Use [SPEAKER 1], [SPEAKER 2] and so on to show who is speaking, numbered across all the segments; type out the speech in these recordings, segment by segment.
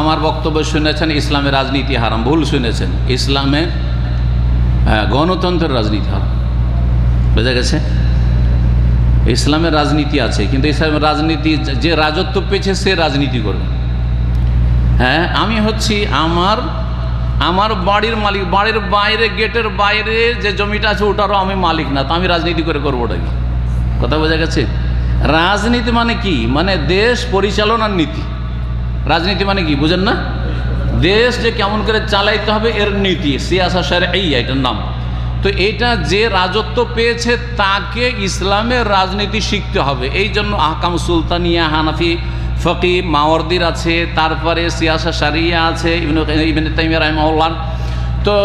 [SPEAKER 1] আমার বক্তব্য শুনেছেন, ইসলামের রাজনীতি হারাম, ভুল শুনেছেন। ইসলামে গণতন্ত্রের রাজনীতি হারাম। বোঝা গেছে? ইসলামের রাজনীতি আছে, কিন্তু ইসলামের রাজনীতি, যে রাজত্ব পেয়েছে, সে রাজনীতি করবে। হ্যাঁ আমি হচ্ছি আমার আমার বাড়ির মালিক, বাড়ির বাইরে, গেটের বাইরে যে জমিটা আছে, ওটারও আমি মালিক না, তো আমি রাজনীতি করে করব ওটাকে কথা বোঝা গেছে? রাজনীতি মানে কি? মানে দেশ পরিচালনার নীতি। রাজনীতি মানে কি, বুঝেন না? দেশ যে কেমন করে চালাইতে হবে এর নীতি, সিয়াসা এই এটার নাম। তো এটা যে রাজত্ব পেয়েছে তাকে ইসলামের রাজনীতি শিখতে হবে। এই জন্য আহকাম সুলতানিয়া, হানাফি, ফকি, মাওয়ার্দির আছে, তারপরে সিয়াসা সারিয়া আছে ইবনে তাইমিয়া রাহিমাহুল্লাহ। তো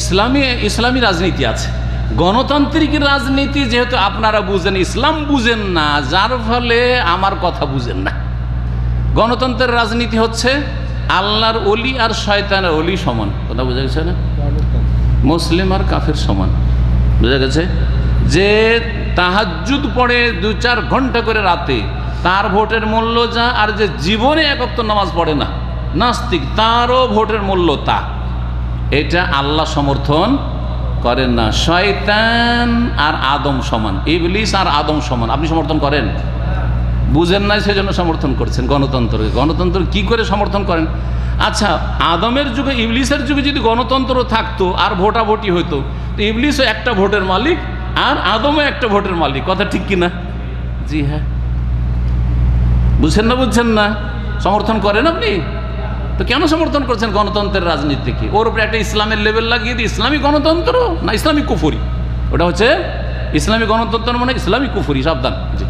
[SPEAKER 1] ইসলামী ইসলামী রাজনীতি আছে। গণতান্ত্রিক রাজনীতি যেহেতু আপনারা বুঝেন, ইসলাম বুঝেন না, যার ফলে আমার কথা বুঝেন না। গণতন্ত্রের রাজনীতি হচ্ছে আল্লাহর অলি আর শয়তানের অলি সমান। কথা বোঝা গেছে না? মুসলিম আর কাফের সমান। বোঝা গেছে? যে তাহাজ্জুদ পড়ে দু চার ঘণ্টা করে রাতে, তার ভোটের মূল্য যা, আর যে জীবনে একক্ত নামাজ পড়ে না, নাস্তিক, তারও ভোটের মূল্য তা। এটা আল্লাহ সমর্থন করেন না। শয়তান আর আদম সমান। ইবলিস আর আদম সমান। আপনি সমর্থন করেন? বুঝেন নাই সেজন্য সমর্থন করছেন গণতন্ত্রকে। গণতন্ত্র কি করে সমর্থন করেন? আচ্ছা আদমের যুগে, ইবলিসের যুগে যদি গণতন্ত্র থাকতো আর ভোটাভুটি হতো তো ইবলিসও একটা ভোটের মালিক আর আদমও একটা ভোটের মালিক। কথা ঠিক কি না জি হ্যাঁ। বুঝছেন না বুঝছেন না? সমর্থন করেন আপনি? তো কেন সমর্থন করছেন গণতন্ত্রের রাজনীতিকে? ওর উপরে একটা ইসলামের লেভেল লাগিয়ে দিয়ে ইসলামী গণতন্ত্র না ইসলামী কুফুরি? ওটা হচ্ছে ইসলামী গণতন্ত্র মানে ইসলামী কুফুরি, সাবধান। জি।